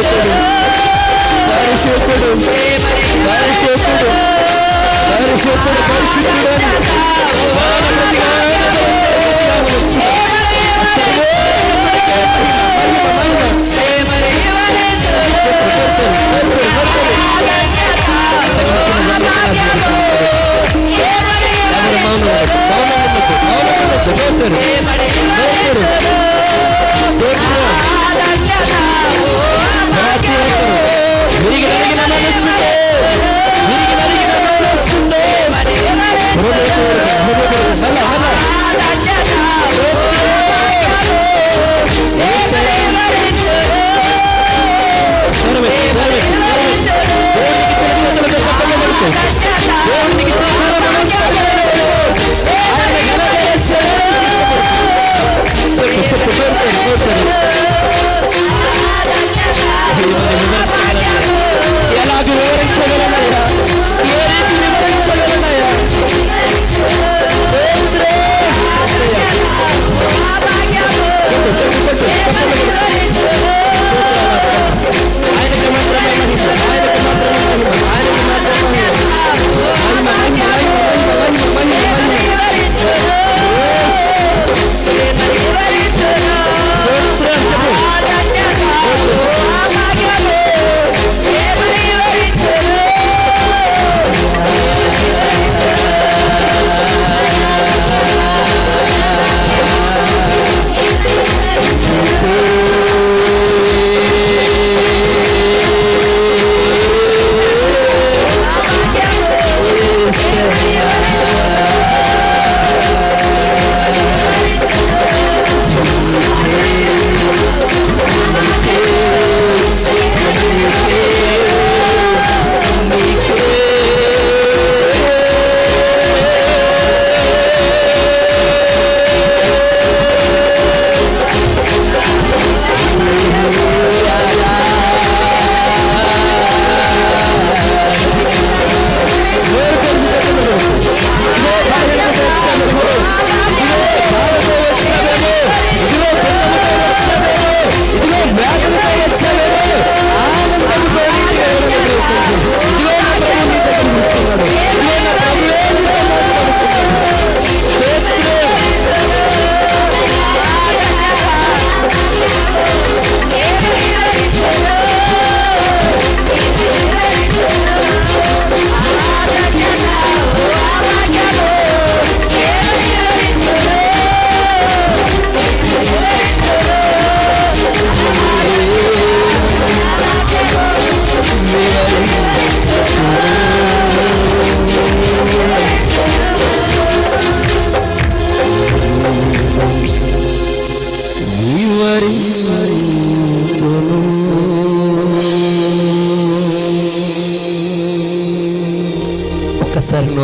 పరిశుద్ధుడు పరిశుద్ధుడు పరిశుద్ధుడు పరిశుద్ధుడు పరిశుద్ధుడు అని వానప్రతిగా వచ్చి విరిగి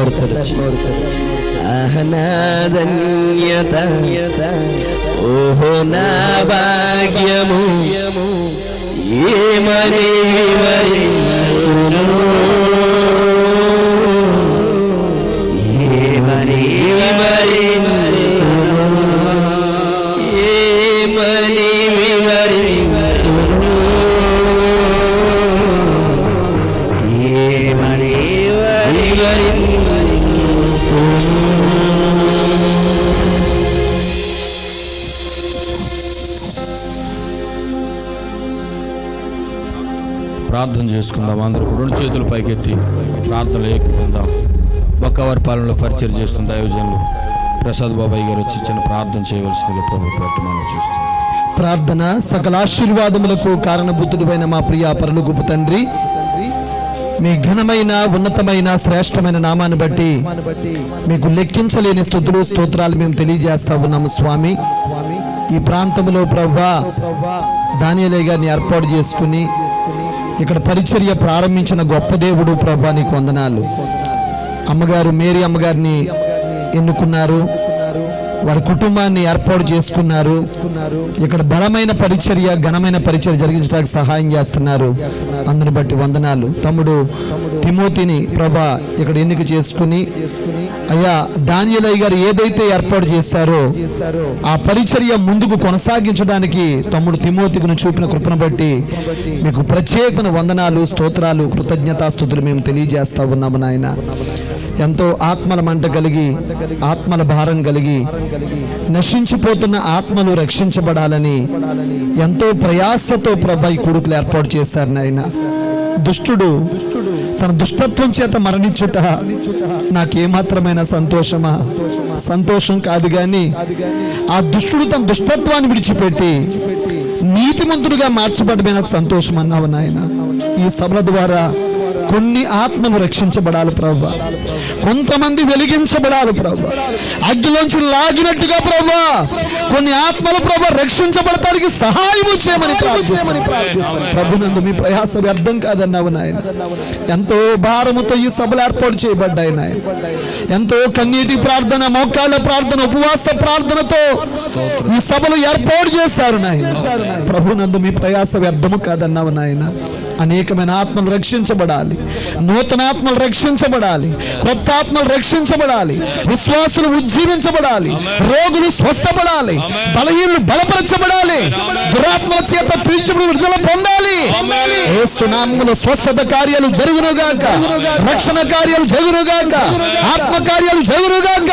ఒక్కసారి నోరు ఓహో నా భాగ్యము. ఏమని ప్రార్థన చేసుకుందాం అందరూ. రెండు చేతులు పైకెత్తి ప్రార్థనలు ఏకుకుందాం బక్కవారి పాలనలో పరిచయం చేస్తున్న దైవజనులు ప్రసాద్ బాబాయ్ గారు వచ్చి చిన్న ప్రార్థన చేయవలసిందిగా ప్రభు పేరు మనం చూస్తాం ప్రార్థన సకల ఆశీర్వాదములకు కారణభూతుడైన మా ప్రియ పరలోకపు తండ్రి మీ ఘనమైన ఉన్నతమైన శ్రేష్టమైన నామాన్ని బట్టి మీకు లెక్కించలేని స్థుతులు స్తోత్రాలు మేము తెలియజేస్తా ఉన్నాము స్వామి. ఈ ప్రాంతంలో ప్రభా దానియలే గారిని ఏర్పాటు చేసుకుని ఇక్కడ పరిచర్య ప్రారంభించిన గొప్ప దేవుడు ప్రభా నీకు వందనాలు. అమ్మగారు మేరీ అమ్మగారిని ఎన్నుకున్నారు. వారి కుటుంబాన్ని ఏర్పాటు చేసుకున్నారు. ఇక్కడ బలమైన పరిచర్య ఘనమైన పరిచర్య జరిగించడానికి సహాయం చేస్తున్నారు. అందుని బట్టి వందనాలు. తమ్ముడు తిమోతిని ప్రభా ఇక్కడ ఎన్నిక చేసుకుని అయ్యా దానియలయ్య గారు ఏదైతే ఏర్పాటు చేశారో ఆ పరిచర్య ముందుకు కొనసాగించడానికి తమ్ముడు తిమోతికును చూపిన కృపను బట్టి మీకు ప్రత్యేకమైన వందనాలు స్తోత్రాలు కృతజ్ఞతాస్తుతులు మేము తెలియజేస్తా ఉన్నాము నాయన. ఎంతో ఆత్మల మంట కలిగి ఆత్మల భారం కలిగి నశించిపోతున్న ఆత్మలు రక్షించబడాలని ఎంతో ప్రయాసతో ప్రభా ఈ కొడుకులు ఏర్పాటు చేశారు నాయన. దుష్టుడు తన దుష్టత్వం చేత మరణించుట నాకేమాత్రమైన సంతోషమా? సంతోషం కాదు గాని ఆ దుష్టుడు తన దుష్టత్వాన్ని విడిచిపెట్టి నీతిమంతుడుగా మార్చబడమే నాకు సంతోషం అన్నావు నాయన. ఈ సభల ద్వారా కొన్ని ఆత్మలు రక్షించబడాలి ప్రభా కొంతమంది వెలిగించబడాలి ప్రభా అగ్గిలోంచి లాగినట్టుగా ప్రభా కొన్ని ఆత్మలు ప్రభా రక్షించబడటానికి సహాయం చేయమని ప్రార్థిస్తామని ప్రార్థిస్తాను ప్రభునందు మీ ప్రయాస వ్యర్థం కాదన్నావు నాయన. ఎంతో భారముతో ఈ సభలు ఏర్పాటు చేయబడ్డాయి నాయన. ఎంతో కన్నీటి ప్రార్థన మోకాళ్ళ ప్రార్థన ఉపవాస ప్రార్థనతో ఈ సభలు ఏర్పాటు చేశారు నాయన. ప్రభునందు మీ ప్రయాస వ్యర్థము కాదన్నావు నాయన. అనేకమైన ఆత్మలు రక్షించబడాలి. నూతన ఆత్మలు రక్షించబడాలి. కొత్త ఆత్మలు రక్షించబడాలి. విశ్వాసులు ఉజ్జీవించబడాలి. రోగులు స్వస్థపడాలి. బలహీనులు బలపరచబడాలి. దురాత్మల చేత పీల్చబడి విడుదల పొందాలి. ఏ స్వస్థత కార్యాలు జరుగునుగాక. రక్షణ కార్యాలు జరుగునుగాక. ఆత్మ కార్యాలు జరుగునుగాక.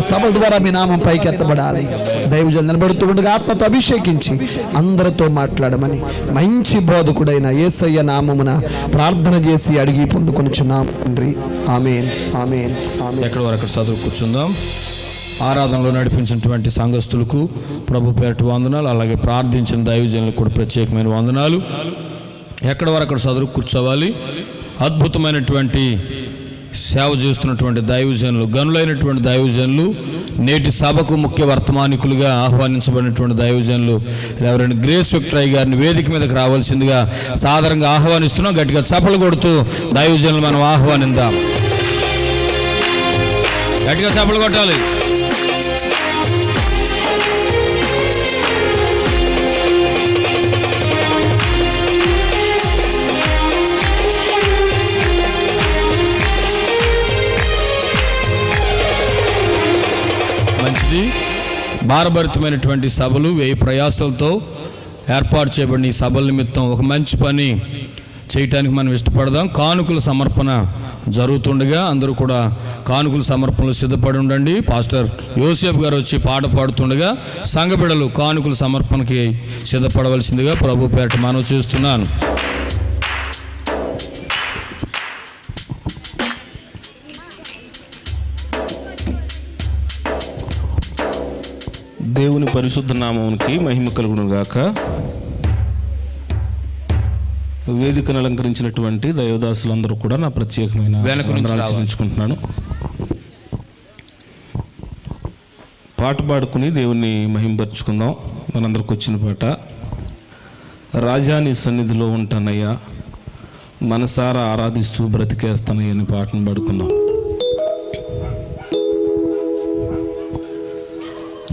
సభల ద్వారా మీ నామం పైకి ఎత్తబడాలి. దైవజలు నిలబడుతూ ఉండగా ఆత్మతో అభిషేకించి అందరితో మాట్లాడమని మంచి బోధకుడైన ఏసయ్య నామమున ప్రార్థన చేసి అడిగి పొందుకొనుచున్నాం తండ్రి. ఆమెన్. ఆమెన్. ఆమె ఎక్కడ వరకు చదువు కూర్చుందాం. ఆరాధనలో నడిపించినటువంటి సంఘస్థులకు ప్రభు పేరటి వందనాలు అలాగే ప్రార్థించిన దైవజనులకు కూడా ప్రత్యేకమైన వందనాలు. ఎక్కడ వరకు చదువు కూర్చోవాలి? అద్భుతమైనటువంటి సేవ చేస్తున్నటువంటి దైవజనులు గనులైనటువంటి దైవజనులు నేటి సభకు ముఖ్య వర్తమానికులుగా ఆహ్వానించబడినటువంటి దైవజనులు ఎవరైనా గ్రేస్ విక్టరయ్య గారిని వేదిక మీదకి రావాల్సిందిగా సాధారణంగా ఆహ్వానిస్తున్నాం. గట్టిగా చప్పలు కొడుతూ దైవజనులు మనం ఆహ్వానిద్దాం. గట్టిగా చప్పలు కొట్టాలి. భారభరితమైనటువంటి సభలు వేయి ప్రయాసాలతో ఏర్పాటు చేయబడిన ఈ సభల నిమిత్తం ఒక మంచి పని చేయటానికి మనం ఇష్టపడదాం. కానుకల సమర్పణ జరుగుతుండగా అందరూ కూడా కానుకల సమర్పణలు సిద్ధపడి ఉండండి. పాస్టర్ యోసేఫ్ గారు వచ్చి పాట పాడుతుండగా సంఘబిడలు కానుకల సమర్పణకి సిద్ధపడవలసిందిగా ప్రభు పేరట మనవి చేస్తున్నాను. దేవుని పరిశుద్ధ నామమునికి మహిమ కలుగును గాక వేదికను అలంకరించినటువంటి దైవదాసులందరూ కూడా నా ప్రత్యేకమైన. చెల్లించుకుంటున్నాను. పాట పాడుకుని దేవుణ్ణి మహింపరుచుకుందాం. మనందరికి వచ్చిన పాట రాజాని సన్నిధిలో ఉంటానయ్యా మనసారా ఆరాధిస్తూ బ్రతికేస్తానయ్య అనే పాటను పాడుకుందాం.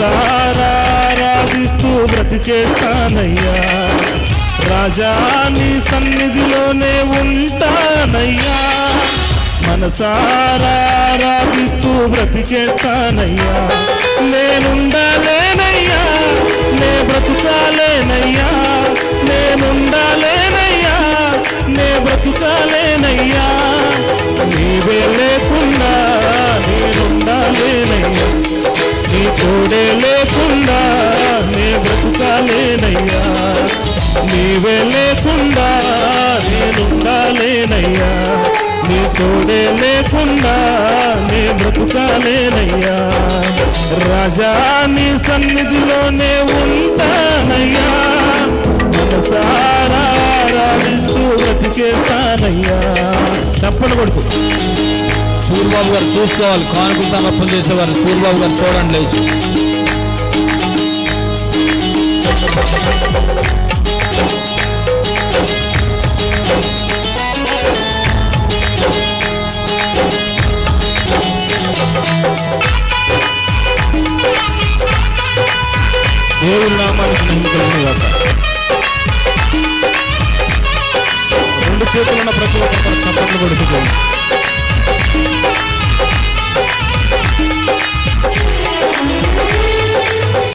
మనసారా ఆరాధిస్తూ రాజా నీ సన్నిధిలోనే ఉంటానయ్యా. మనసారాధిస్తూ బ్రతికేస్తానయ్యా. నేనుండాలేనయ్యా. నే బ్రతుకాలేనయ్యా. నేనుండాలేనయ్యా. నే బ్రతుకాలే తోడే లేకుండా నే బ్రతుకాలేనయ్యా. నీవే లేకుండా నేనుండాలేనయ్యా నీ తోడే లేకుండా నే బ్రతుకాలేనయ్యా. రాజా నీ సన్నిధిలోనే ఉంటానయ్యా. మనసారా ఆరాధిస్తూ బ్రతికేస్తానయ్యా. చెప్పను కొడుకు సూర్యబాబు గారు చూసుకోవాలి. కానుకలు సమర్పణ చేసేవారు. సూర్యబాబు గారు చూడండి లేచి. దేవుని నామానికి నమ్ముకలను గాక రెండు చేతులున్న ప్రతి ఒక్కరు చప్పట్లు కొడుతుంది